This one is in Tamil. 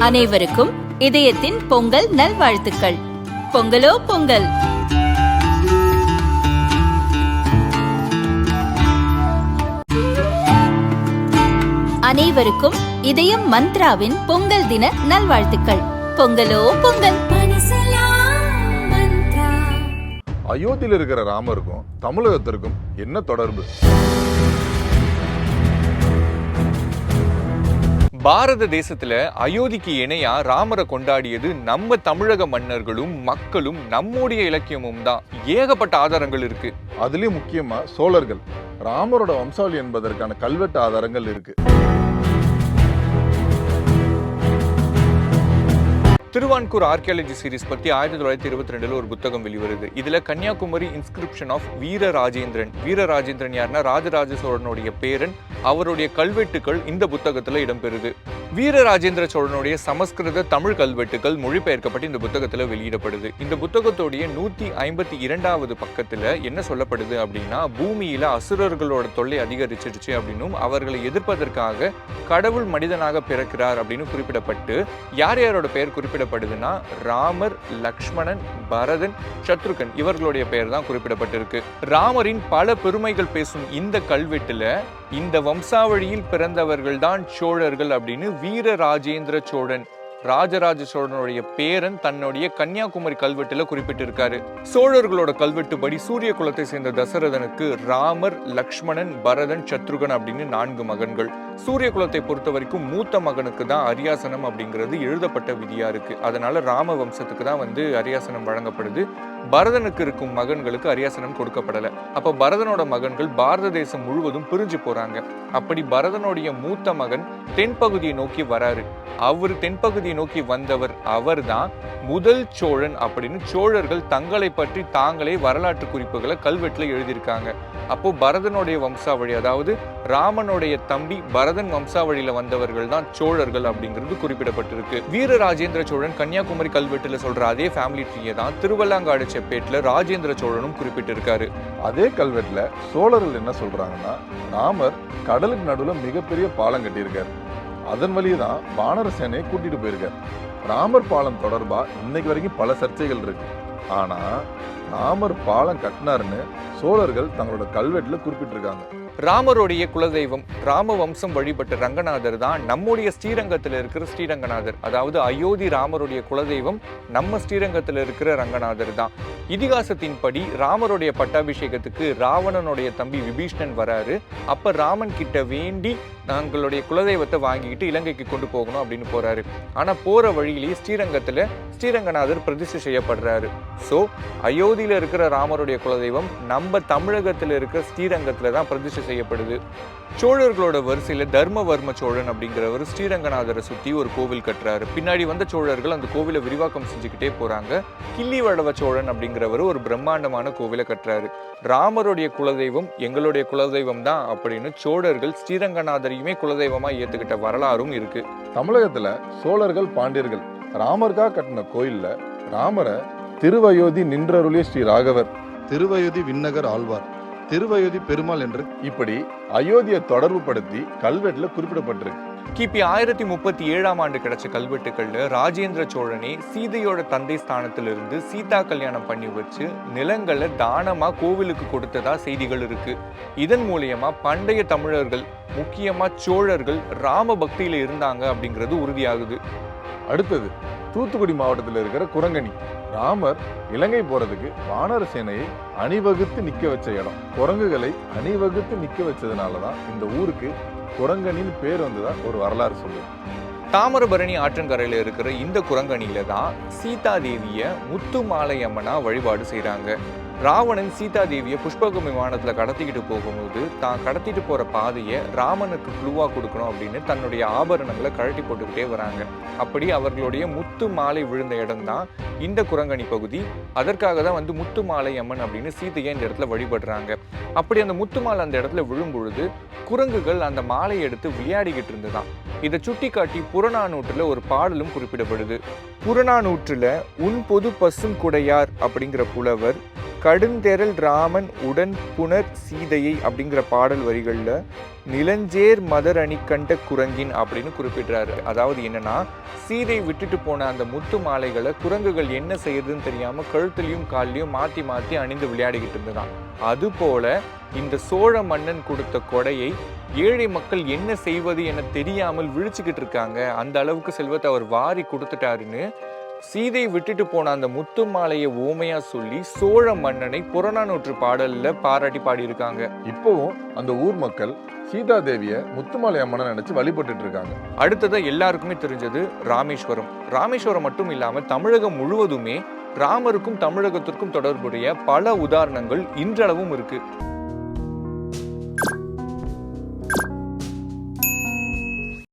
அனைவருக்கும் இதயத்தின் பொங்கல் நல்வாழ்த்துக்கள். பொங்கலோ பொங்கல். அனைவருக்கும் இதயம் மந்த்ராவின் பொங்கல் தின நல்வாழ்த்துக்கள். பொங்கலோ பொங்கல். அயோத்தியில் இருக்கிற ராமருக்கும் தமிழகத்திற்கும் என்ன தொடர்பு? பாரத தேசத்துல அயோத்திக்கு இணையா ராமரை கொண்டாடியது நம்ம தமிழக மன்னர்களும் மக்களும் நம்முடைய இலக்கியமும் தான். ஏகப்பட்ட ஆதாரங்கள் இருக்கு. அதுலயும் முக்கியமா சோழர்கள். ராமரோட வம்சாவளி என்பதற்கான கல்வெட்டு ஆதாரங்கள் இருக்கு. திருவான்கூர் ஆர்கியாலஜி சீரிஸ் பத்தி ஆயிரத்தி தொள்ளாயிரத்தி இருபத்தி ரெண்டுல ஒரு புத்தகம் வெளிவருது. இதுல கன்னியாகுமரி இன்ஸ்கிரிப்ஷன் ஆஃப் வீர ராஜேந்திரன் வீர ராஜேந்திரன் யாருன்னா ராஜராஜ சோழனுடைய பேரன் அவருடைய கல்வெட்டுகள் இந்த புத்தகத்தில் இடம்பெறுது. வீர ராஜேந்திர சோழனுடைய சமஸ்கிருத தமிழ் கல்வெட்டுகள் மொழிபெயர்க்கப்பட்டு இந்த புத்தகத்தில் வெளியிடப்படுது. இந்த புத்தகத்துடைய நூத்தி ஐம்பத்தி இரண்டாவது பக்கத்துல என்ன சொல்லப்படுது அப்படின்னா பூமியில அசுரர்களோட தொல்லை அதிகரிச்சிருச்சு அப்படின்னும் அவர்களை எதிர்ப்பதற்காக கடவுள் மனிதனாக பிறக்கிறார் அப்படின்னு குறிப்பிடப்பட்டு யார் யாரோட பெயர் குறிப்பிடப்படுதுன்னா ராமர் லக்ஷ்மணன் பரதன் சத்ருகன் இவர்களுடைய பெயர் தான் குறிப்பிடப்பட்டிருக்கு. ராமரின் பல பெருமைகள் பேசும் இந்த கல்வெட்டுல இந்த வம்சாவழியில் பிறந்தவர்கள் தான் சோழர்கள் அப்படின்னு வீர ராஜேந்திர சோழன் ராஜராஜ சோழனுடைய பேரன் தன்னுடைய கன்னியாகுமரி கல்வெட்டுல குறிப்பிட்டிருக்காரு. சோழர்களோட கல்வெட்டுப்படி சூரிய குலத்தை சேர்ந்த தசரதனுக்கு ராமர் லக்ஷ்மணன் பரதன் சத்ருகன் அப்படின்னு நான்கு மகன்கள். சூரிய குலத்தை பொறுத்த வரைக்கும் மூத்த மகனுக்கு தான் அரியாசனம் அப்படிங்கிறது எழுதப்பட்ட விதியா இருக்கு. அதனால ராம வம்சத்துக்கு தான் வந்து அரியாசனம் வழங்கப்படுது. பரதனுக்கு இருக்கும் மகன்களுக்கு அரியாசனம் கொடுக்கப்படல. அப்ப பரதனோட மகன்கள் பாரத தேசம் முழுவதும் பிரிஞ்சு போறாங்க. அப்படி பரதனுடைய மூத்த மகன் தென்பகுதியை நோக்கி வராரு. அவர் தென்பகுதியை நோக்கி வந்தவர் அவர்தான். முதல் சோழன் அப்படின்னு சோழர்கள் தங்களை பற்றி தாங்களே வரலாற்று குறிப்புகளை கல்வெட்டுல எழுதியிருக்காங்க. அப்போ பரதனுடைய வம்சாவழி அதாவது ராமனுடைய தம்பி பரதன் வம்சாவழியில வந்தவர்கள் தான் சோழர்கள் அப்படிங்கிறது குறிப்பிடப்பட்டிருக்கு. வீர ராஜேந்திர சோழன் கன்னியாகுமரி கல்வெட்டுல சொல்ற அதே ஃபேமிலி ட்ரீயை தான் திருவல்லாங்காடு செப்பேட்டில் ராஜேந்திர சோழனும் குறிப்பிட்டிருக்காரு. அதே கல்வெட்டுல சோழர்கள் என்ன சொல்றாங்கன்னா ராமர் கடலுக்கு நடுவில் மிகப்பெரிய பாலம் கட்டியிருக்காரு. அதன் வழியே தான் வானர சேனையை கூட்டிட்டு போயிருக்காரு ராமர் பாலம் தொடர்பா இன்னைக்கு வரைக்கும் பல சர்ச்சைகள் இருக்கு. ஆனா ராமர் பாலம் கட்டினாருன்னு சோழர்கள் தங்களோட கல்வெட்டுல குறிப்பிட்டிருக்காங்க. ராமருடைய குலதெய்வம் ராம வம்சம் வழிபட்ட ரங்கநாதர் தான் நம்முடைய ஸ்ரீரங்கத்தில் இருக்கிற ஸ்ரீரங்கநாதர். அதாவது அயோத்தி ராமருடைய குலதெய்வம் நம்ம ஸ்ரீரங்கத்தில் இருக்கிற ரங்கநாதர் தான். இதிகாசத்தின்படி ராமருடைய பட்டாபிஷேகத்துக்கு ராவணனுடைய தம்பி விபீஷ்ணன் வராரு. அப்ப ராமன் கிட்ட வேண்டி நாங்களுடைய குலதெய்வத்தை வாங்கிக்கிட்டு இலங்கைக்கு கொண்டு போகணும் அப்படின்னு போறாரு. ஆனா போற வழியிலேயே ஸ்ரீரங்கத்துல ஸ்ரீரங்கநாதர் பிரதிஷ்டை செய்யப்படுறாரு. சோ அயோத்தியில இருக்கிற ராமருடைய குலதெய்வம் நம்ம தமிழகத்துல இருக்கிற ஸ்ரீரங்கத்துல தான் பிரதிஷ்டை செய்யப்படுது. சோழர்களோட வரிசையில தர்மவர்ம சோழன் அப்படிங்கிறவர் ஸ்ரீரங்கநாதரை சுத்தி ஒரு கோவில் கட்டுறாரு. பின்னாடி வந்த சோழர்கள் அந்த கோவிலை விரிவாக்கம் செஞ்சுக்கிட்டே போறாங்க. கிள்ளிவடவ சோழன் அப்படிங்கிறவர் ஒரு பிரம்மாண்டமான கோவிலை கட்டுறாரு. ராமருடைய குலதெய்வம் எங்களுடைய குலதெய்வம் தான் அப்படின்னு சோழர்கள் ஸ்ரீரங்கநாதரையுமே குலதெய்வமா ஏத்துக்கிட்ட வரலாறும் இருக்கு. தமிழகத்துல சோழர்கள் பாண்டியர்கள் ராமருக்காக கட்டின கோயில்ல ராமரை திருவயோதி நின்றருளிய ஸ்ரீ ராகவர். திருவயோதி விண்ணகர் ஆழ்வார். திருவயோதி பெருமாள் என்று இப்படி அயோத்தியை தொடர்பு படுத்தி கல்வெட்டுல குறிப்பிடப்பட்டிருக்கு. கிபி ஆயிரத்தி முப்பத்தி ஏழாம் ஆண்டு கிடைச்ச கல்வெட்டுக்கள்ல ராஜேந்திர சோழனே சீதையோட தந்தை ஸ்தானத்திலிருந்து சீதா கல்யாணம் பண்ணி வச்சு நிலங்களை தானமா கோவிலுக்கு கொடுத்ததா செய்திகள் இருக்கு. இதன் மூலியமா பண்டைய தமிழர்கள் முக்கியமா சோழர்கள் ராம பக்தியில இருந்தாங்க அப்படிங்கிறது உறுதியாகுது. அடுத்தது தூத்துக்குடி மாவட்டத்தில் இருக்கிற குரங்கணி. ராமர் இலங்கை போறதுக்கு வானர சேனையை அணிவகுத்து நிக்க வச்ச இடம். குரங்குகளை அணிவகுத்து நிக்க வச்சதுனால தான் இந்த ஊருக்கு குரங்கணின்னு பேர் வந்ததா ஒரு வரலாறு சொல்லுவோம் தாமிரபரணி ஆற்றங்கரையில் இருக்கிற இந்த குரங்கணியில தான் சீதா தேவிய முத்து மாலை அம்மனா வழிபாடு செய்கிறாங்க ராவணன் சீதா தேவியை புஷ்பகம் விமானத்தில் கடத்திக்கிட்டு போகும்போது தான் கடத்திட்டு போகிற பாதையை ராமனுக்கு குழுவாக கொடுக்கணும் அப்படின்னு தன்னுடைய ஆபரணங்களை கழட்டி போட்டுக்கிட்டே வராங்க. அப்படி அவர்களுடைய முத்து மாலை விழுந்த இடம் தான் இந்த குரங்கணி பகுதி. அதற்காக தான் வந்து முத்து மாலை அம்மன் அப்படின்னு சீதையை இந்த இடத்துல வழிபடுறாங்க. அப்படி அந்த முத்து மாலை அந்த இடத்துல விழும்பொழுது குரங்குகள் அந்த மாலையை எடுத்து விளையாடிக்கிட்டு இருந்ததாம். இதை சுட்டிக்காட்டி புறநானூற்றில் ஒரு பாடலும் குறிப்பிடப்படுது. புறநானூற்றில் உன் பொது பசும் குடையார் அப்படிங்கிற புலவர் கடுந்தெரல் ராமன் உடன் புனர் சீதையை அப்படிங்கிற பாடல் வரிகளில் நிலஞ்சேர் மதர் அணி கண்ட குரங்கின் அப்படின்னு குறிப்பிடுறாரு. அதாவது என்னன்னா சீதை விட்டுட்டு போன அந்த முத்து மாலைகளை குரங்குகள் என்ன செய்யுதுன்னு தெரியாம கழுத்துலையும் கால்லையும் மாத்தி மாத்தி அணிந்து விளையாடிக்கிட்டு இருந்ததான் அதுபோல இந்த சோழ மன்னன் கொடுத்த கொடையை ஏழை மக்கள் என்ன செய்வது என தெரியாமல் விழிச்சுக்கிட்டு இருக்காங்க. அந்த அளவுக்கு செல்வத்தை அவர் வாரி கொடுத்துட்டாருன்னு சீதை விட்டுட்டு போன அந்த முத்து மாலையை ஓமையா சொல்லி சோழ மன்னனை புறநானூற்று பாடல்ல பாராட்டி பாடியிருக்காங்க. இப்போவும் அந்த ஊர் மக்கள் சீதா தேவிய முத்துமாலை அம்மனை நினைச்சு வழிபட்டுட்டு இருக்காங்க அடுத்ததா எல்லாருக்குமே தெரிஞ்சது ராமேஸ்வரம். ராமேஸ்வரம் மட்டும் இல்லாம தமிழகம் முழுவதுமே ராமருக்கும் தமிழகத்திற்கும் தொடர்புடைய பல உதாரணங்கள் இன்றளவும் இருக்கு.